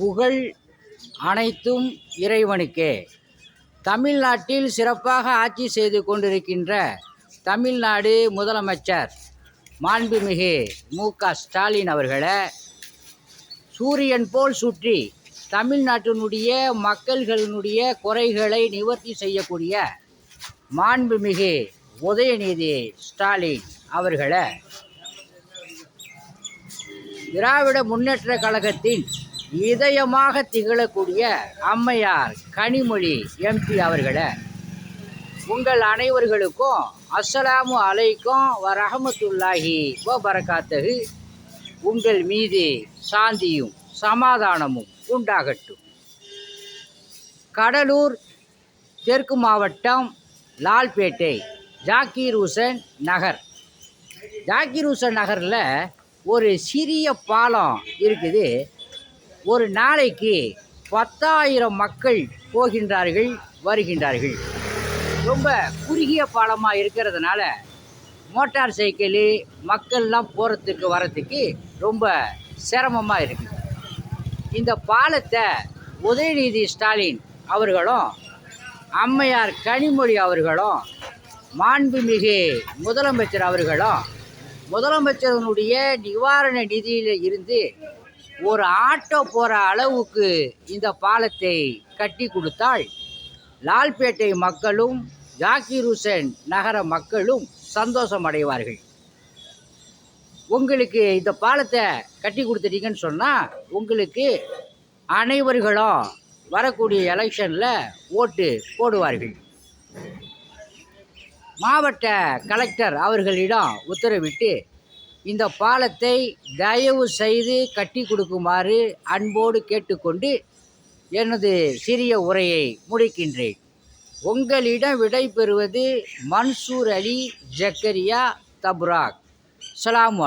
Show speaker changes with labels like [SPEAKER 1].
[SPEAKER 1] புகழ் அனைத்தும் இறைவனுக்கே. தமிழ்நாட்டில் சிறப்பாக ஆட்சி செய்து கொண்டிருக்கின்ற தமிழ்நாடு முதலமைச்சர் மாண்புமிகு மு க ஸ்டாலின் அவர்களை சூரியன் போல் சுற்றி தமிழ்நாட்டினுடைய மக்கள்களினுடைய குறைகளை நிவர்த்தி செய்யக்கூடிய மாண்புமிகு உதயநிதி ஸ்டாலின் அவர்களை. திராவிட முன்னேற்ற கழகத்தின் இதயமாக திகழக்கூடிய அம்மையார் கனிமொழி எம்பி அவர்களை உங்கள் அனைவர்களுக்கும் அஸ்ஸலாமு அலைக்கும் வரஹமத்துல்லாஹி ஓ பரகாத்தகு உங்கள் மீது சாந்தியும் சமாதானமும் உண்டாகட்டும். கடலூர் தெற்கு மாவட்டம் லால்பேட்டை ஜாக்கீர் ஹுசன் நகர். ஜாக்கீர் ஹுசன் நகரில் ஒரு சிறிய பாலம் இருக்குது. ஒரு நாளைக்கு பத்தாயிரம் மக்கள் போகின்றார்கள் வருகின்றார்கள். ரொம்ப குறுகிய பாலமாக இருக்கிறதுனால மோட்டார் சைக்கிளு மக்கள்லாம் போகிறதுக்கு வரத்துக்கு ரொம்ப சிரமமாக இருக்குது இந்த பாலத்தை உதயநிதி ஸ்டாலின் அவர்களும் அம்மையார் கனிமொழி அவர்களும் மாண்புமிகு முதலமைச்சர் அவர்களும் முதலமைச்சரனுடைய நிவாரண நிதியில் இருந்து ஒரு ஆட்டோ போகிற அளவுக்கு இந்த பாலத்தை கட்டி கொடுத்தால் லால்பேட்டை மக்களும் ஜாக்கீர் ஹுசேன் நகர மக்களும் சந்தோஷம் அடைவார்கள். உங்களுக்கு இந்த பாலத்தை கட்டி கொடுத்துட்டீங்கன்னு சொன்னால் உங்களுக்கு அனைவர்களும் வரக்கூடிய எலெக்ஷனில் ஓட்டு போடுவார்கள். மாவட்ட கலெக்டர் அவர்களிடம் உத்தரவிட்டு இந்த பாலத்தை தயவு செய்து கட்டி கொடுக்குமாறு அன்போடு கேட்டுக்கொண்டு எனது சிறிய உரையை முடிக்கின்றேன். உங்களிடம் விடை பெறுவது மன்சூர் அலி ஜக்கரியா தப்ராக். அஸ்ஸலாமு